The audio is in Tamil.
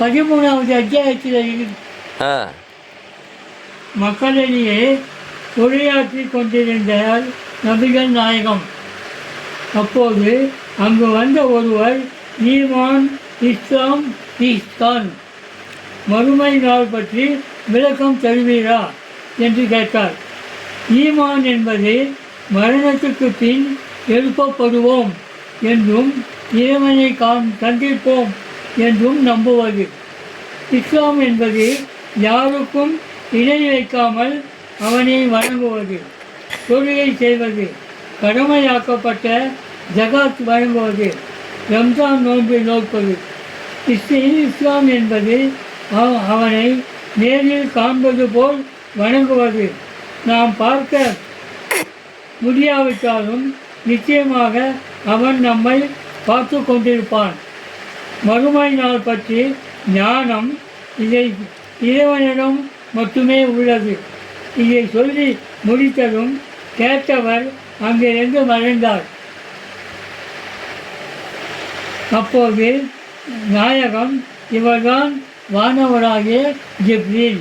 பதிமூணாவது அத்தியாயத்தில் மக்களிடையே உரையாற்றி கொண்டிருந்தார் நபிகள் நாயகம். அப்போது அங்கு வந்த ஒருவர் ஈமான் இஸ்லாம் இஸ்தான் மறுமை நாள் பற்றி விளக்கம் தருவீரா என்று கேட்டார். ஈமான் என்பது மரணத்துக்கு பின் எழுப்பப்படுவோம் என்றும் இறைவனை காண் கண்டிருப்போம் என்றும் நம்புவது. இஸ்லாம் என்பது யாருக்கும் இணை வைக்காமல் அவனை வணங்குவது தொழுகை செய்வது கடமையாக்கப்பட்ட ஜகாத் வழங்குவது ரம்ஜான் நோன்பை நோக்குவது இஸ்லி இஸ்லாம் என்பது அவ- அவனை நேரில் காண்பது போல் வணங்குவது. நாம் பார்க்க முடியாவிட்டாலும் நிச்சயமாக அவன் நம்மை பார்த்து கொண்டிருப்பான். மறுமை நாள் பற்றி ஞானம் இதை இறைவனிடம் மட்டுமே உள்ளது. இதை சொல்லி முடித்ததும் கேட்டவர் அங்கிருந்து மறைந்தார். அப்போது நாயகம் இவர்தான் வானவராகிய ஜிப்ரீல்.